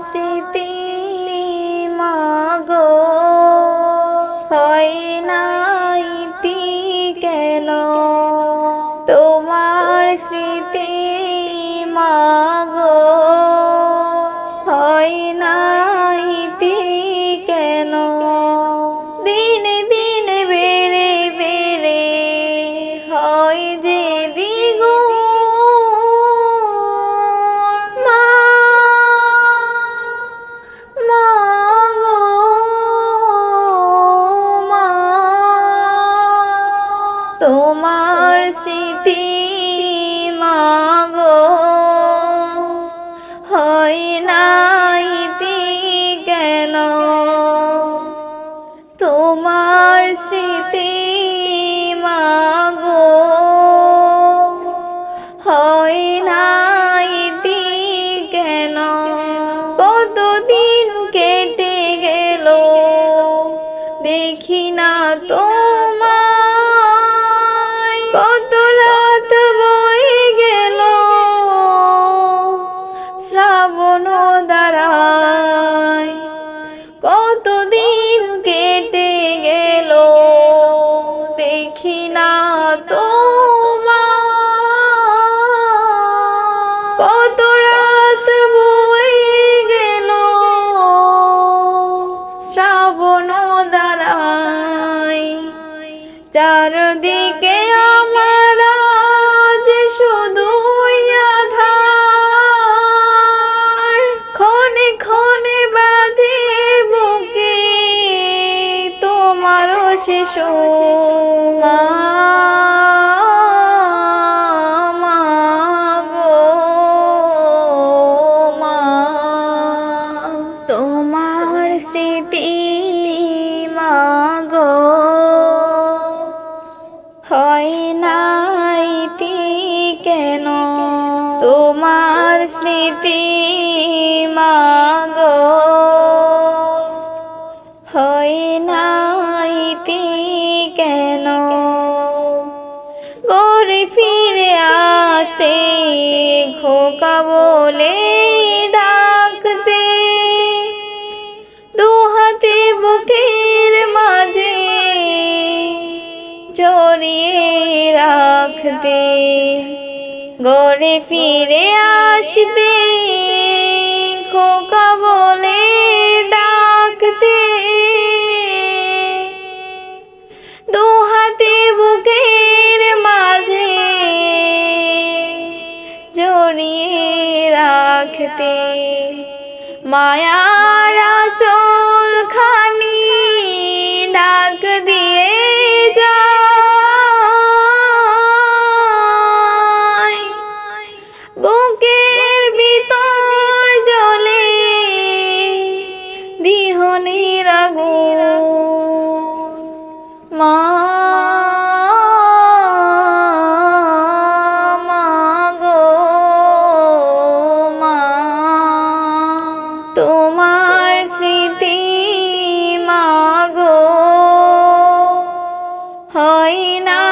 স্মৃতি মাগো। হয় না ইতি কেন? তোমার স্মৃতি মাগো। হয় না তোমার স্মৃতি মাগো। হয় নাইতি কেন? কতদিন কেটে গেল? দেখি না তোমায়। কত বয়ে গেল? শ্রাবণ দেখি না তোমায় কত রাত বয়ে গেল শ্রাবণ দ্বারায়। চারদিকে আমার আজ শুধু বাজে তোমারও শেষ মাগো, হয় নাইতি কেন? তোমার স্মৃতি মাগো, হয় নাইতি কেন? গড়ে ফিরে আসতে খোকা বলে ডাকতে দু হাতে জড়িয়ে রাখতে। গড়ে ফিরে আসতে, খোকা বলে ডাকতে। দু হাতে বুকের মাঝে জড়িয়ে রাখতে। মায়ারা চোল খানি ধনির মা তোমার স্মৃতি মাগো হয় না